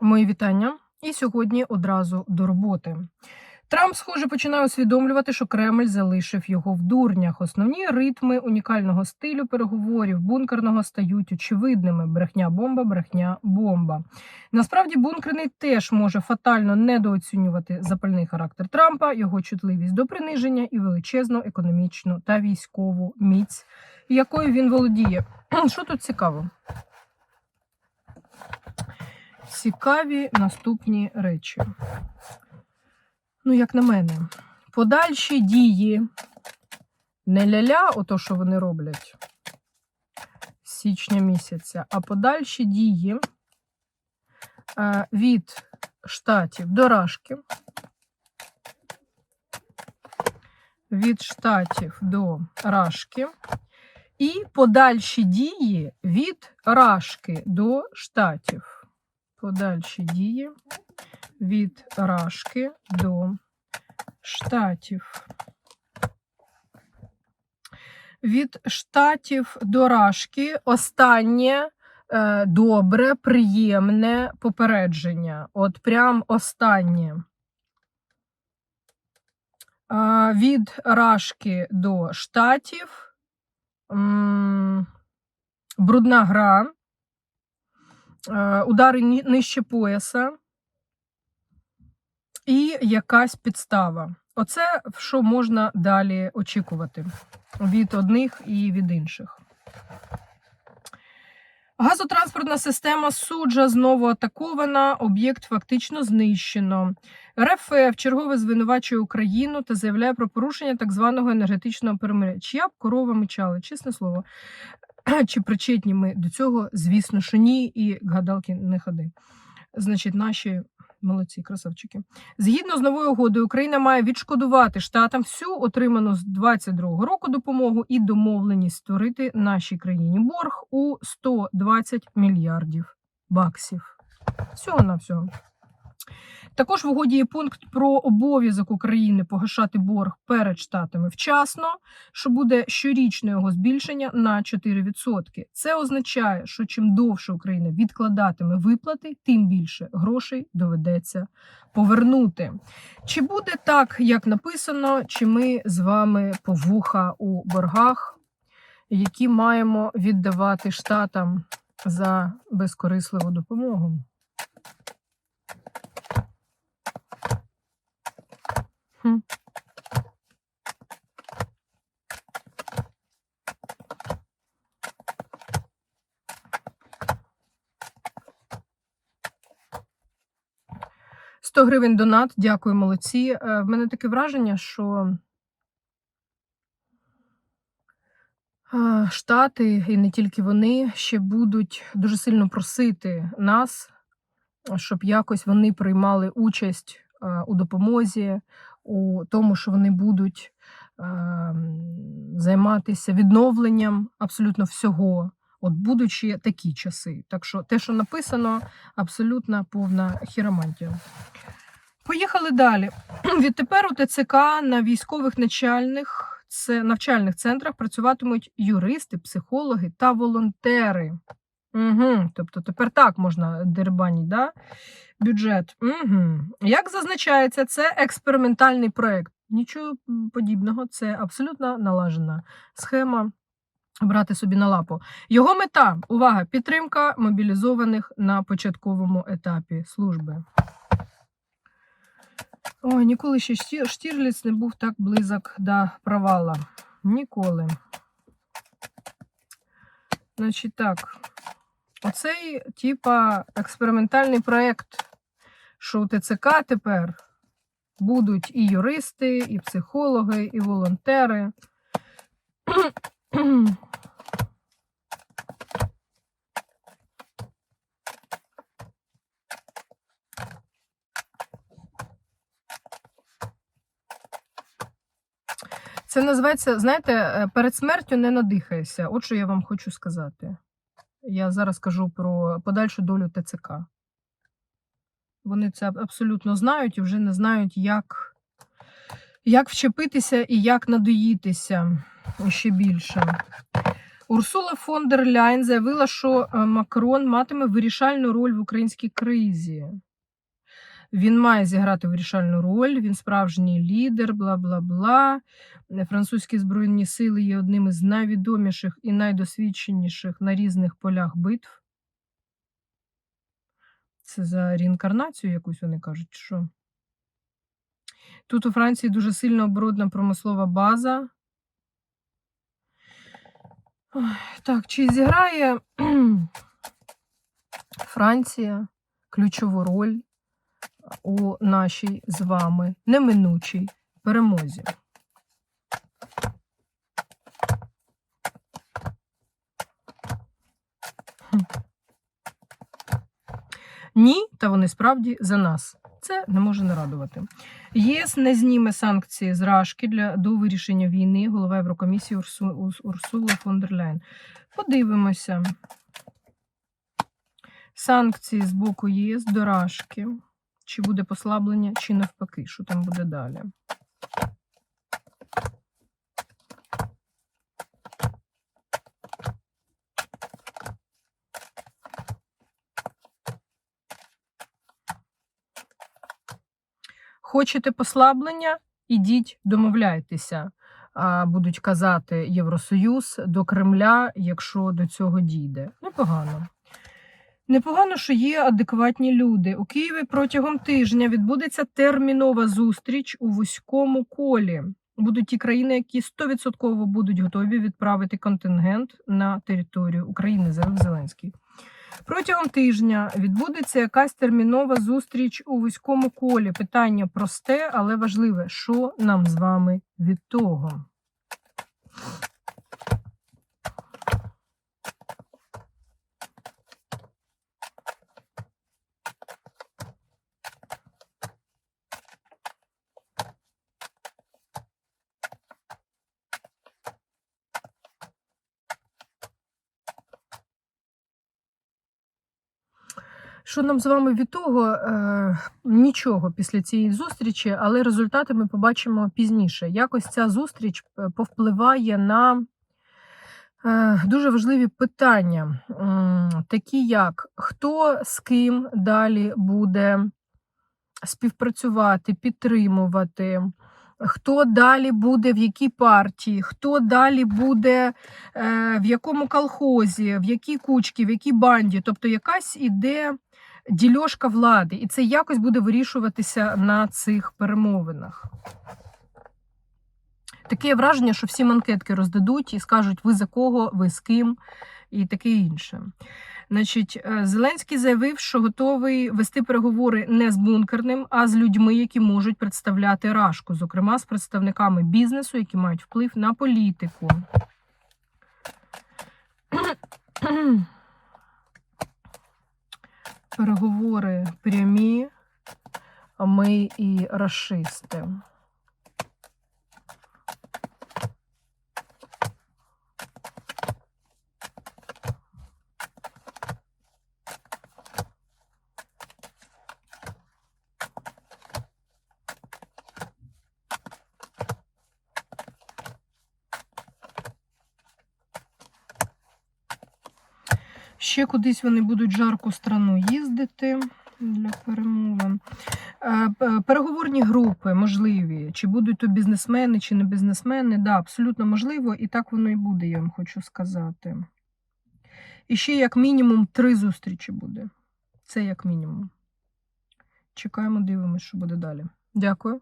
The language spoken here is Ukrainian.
Мої вітання. І сьогодні одразу до роботи. Трамп, схоже, починає усвідомлювати, що Кремль залишив його в дурнях. Основні ритми унікального стилю переговорів бункерного стають очевидними: брехня бомба, брехня бомба. Насправді, бункерний теж може фатально недооцінювати запальний характер Трампа, його чутливість до приниження і величезну економічну та військову міць, якою він володіє. Що тут цікаво? Цікаві наступні речі. Ну, як на мене, подальші дії не ля-ля, ото що вони роблять з січня місяця, а подальші дії е, від штатів до Рашки, від штатів до Рашки, і подальші дії від Рашки до штатів подальші дії від Рашки до штатів. Від штатів до Рашки останнє е, добре, приємне попередження. От прям останнє. Е, від Рашки до штатів. Брудна гра. Е, удари нижче пояса і якась підстава. Оце що можна далі очікувати від одних і від інших. Газотранспортна система суджа знову атакована, об'єкт фактично знищено. РФ чергове звинувачує Україну та заявляє про порушення так званого енергетичного перемиря. Чия б корова мечала, чесне слово. Чи причетні ми до цього? Звісно, що ні, і гадалки не ходи. Значить, наші молодці, красавчики. Згідно з новою угодою, Україна має відшкодувати штатам всю отриману з 22-го року допомогу і домовленість створити нашій країні борг у 120 мільярдів баксів. Всього на всього. Також в угоді є пункт про обов'язок України погашати борг перед штатами вчасно, що буде щорічне його збільшення на 4%. Це означає, що чим довше Україна відкладатиме виплати, тим більше грошей доведеться повернути. Чи буде так, як написано, чи ми з вами по вуха у боргах, які маємо віддавати штатам за безкорисливу допомогу? 100 гривень донат, дякую, молодці. Е, в мене таке враження, що е, Штати, і не тільки вони, ще будуть дуже сильно просити нас, щоб якось вони приймали участь е, у допомозі, у тому, що вони будуть ем, займатися відновленням абсолютно всього. От будучи такі часи. Так що те, що написано, абсолютно повна хіромантія. Поїхали далі. Відтепер у ТЦК на військових начальних це навчальних центрах працюватимуть юристи, психологи та волонтери. Угу. Тобто тепер так можна дербаніть, да? бюджет. Угу. Як зазначається, це експериментальний проєкт. Нічого подібного, це абсолютно налажена схема. Брати собі на лапу. Його мета увага, підтримка мобілізованих на початковому етапі служби. Ой, ніколи ще Штірліц не був так близок до провала. Ніколи. Значить так. Оцей, типа, експериментальний проєкт, що у ТЦК тепер будуть і юристи, і психологи, і волонтери. Це називається, знаєте, е, перед смертю не надихаєшся. От що я вам хочу сказати. Я зараз кажу про подальшу долю ТЦК. Вони це абсолютно знають і вже не знають, як, як вчепитися і як надоїтися ще більше. Урсула фон дер Ляйн заявила, що е, Макрон матиме вирішальну роль в українській кризі. Він має зіграти вирішальну роль, він справжній лідер, бла бла бла. Французькі збройні сили є одним із найвідоміших і найдосвідченіших на різних полях битв. Це за реінкарнацію якусь вони кажуть, що? Тут у Франції дуже сильно оборудна промислова база. Так, чи зіграє Франція ключову роль у нашій з вами неминучій перемозі? Ні, та вони справді за нас. Це не може не радувати. ЄС не зніме санкції з Рашки для до вирішення війни. Голова Єврокомісії Урсу, Урсула фон дер Ляйн. Подивимося. Санкції з боку ЄС до Рашки. Чи буде послаблення, чи навпаки, що там буде далі. Хочете послаблення? Ідіть, домовляйтеся, будуть казати Євросоюз до Кремля, якщо до цього дійде. Непогано. Непогано, що є адекватні люди. У Києві протягом тижня відбудеться термінова зустріч у вузькому колі. Будуть ті країни, які 100% будуть готові відправити контингент на територію України, заявив Зеленський. Протягом тижня відбудеться якась термінова зустріч у вузькому колі. Питання просте, але важливе. Що нам з вами від того? Що нам з вами від того? Е, нічого після цієї зустрічі, але результати ми побачимо пізніше. Якось ця зустріч е, повпливає на е, дуже важливі питання, м, такі як хто з ким далі буде співпрацювати, підтримувати. Хто далі буде в якій партії, хто далі буде е, в якому колхозі, в якій кучці, в якій банді. Тобто якась іде дільошка влади, і це якось буде вирішуватися на цих перемовинах. Таке враження, що всі манкетки роздадуть і скажуть, ви за кого, ви з ким, і таке інше. Значить, е, Зеленський заявив, що готовий вести переговори не з бункерним, а з людьми, які можуть представляти Рашку, зокрема з представниками бізнесу, які мають вплив на політику. Переговори прямі, ми і расисти. Ще кудись вони будуть в жарку страну їздити для перемовин. Е, Переговорні групи можливі. Чи будуть то бізнесмени, чи не бізнесмени. Да, абсолютно можливо, і так воно і буде, я вам хочу сказати. І ще як мінімум три зустрічі буде. Це як мінімум. Чекаємо, дивимося, що буде далі. Дякую.